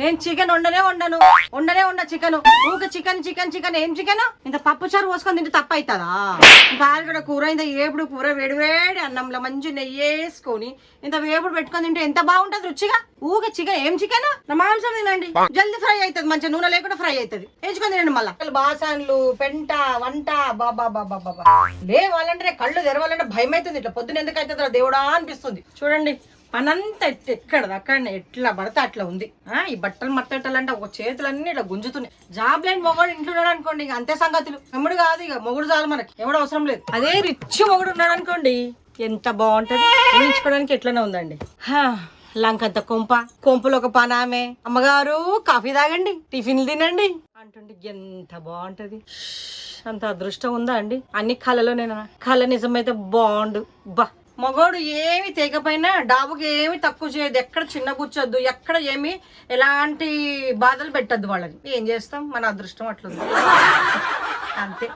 నేను చికెన్ వండనే వండను. వండనే వండ చికెన్ ఊక చికెన్ చికెన్ చికెన్ ఏం చికెన్ ఇంత పప్పు చారు పోసుకొని తింటే తప్ప అవుతుందా ఇంకా కూడా కూర ఇంత ఏపుడు కూర వేడి వేడి అన్నంలో మంచి నెయ్యి వేసుకొని ఇంత వేపుడు పెట్టుకొని తింటే ఎంత బాగుంటది రుచిగా? ఊక చికెన్ ఏం చికెన్ నా మాంసం తినండి. జల్ది ఫ్రై అవుతుంది మంచిగా నూనె లేకుండా ఫ్రై అవుతుంది వేసుకొని తినండి మళ్ళీ. బాసాన్లు పెంట వంట బాబా బాబా బాబా లేవాలంటే కళ్ళు తెరవాలంటే భయం అవుతుంది ఇట్లా. పొద్దున ఎందుకు అవుతుందో దేవుడా అనిపిస్తుంది. చూడండి. పనంతా ఎట్- ఎక్కడ అక్కడనే ఎట్లా పడితే అట్లా ఉంది. ఆ ఈ బట్టలు మట్టెట్టాలంటే ఒక చేతులన్నీ ఇట్లా గుంజుతున్నాయి. జాబ్ లేని మొగడు ఇంట్లో ఉన్నాడు అనుకోండి ఇక అంతే సంగతులు. ఎమ్ముడు కాదు ఇక మొగుడు చాలు మనకి. ఎవడు అవసరం లేదు. అదే రిచ్ మొగుడు ఉన్నాడు అనుకోండి ఎంత బాగుంటది. ఊహించుకోవడానికి ఎట్లనే ఉందండి. లంకంత కొంప కొంపలో ఒక పనామే అమ్మగారు కాఫీ తాగండి టిఫిన్లు తినండి. అంటుండే ఎంత బాగుంటది. అంత అదృష్టం ఉందా అండి? అన్ని కళలోనేనా? కళ నిజమైతే బాగుండు. బా మగోడు ఏమి తెగపోయినా డాబుకి ఏమి తక్కువ చేయదు. ఎక్కడ చిన్న కూర్చోద్దు ఎక్కడ ఏమి ఎలాంటి బాధలు పెట్టద్దు వాళ్ళని. ఏం చేస్తాం? మన అదృష్టం అట్లుంది. అంతే.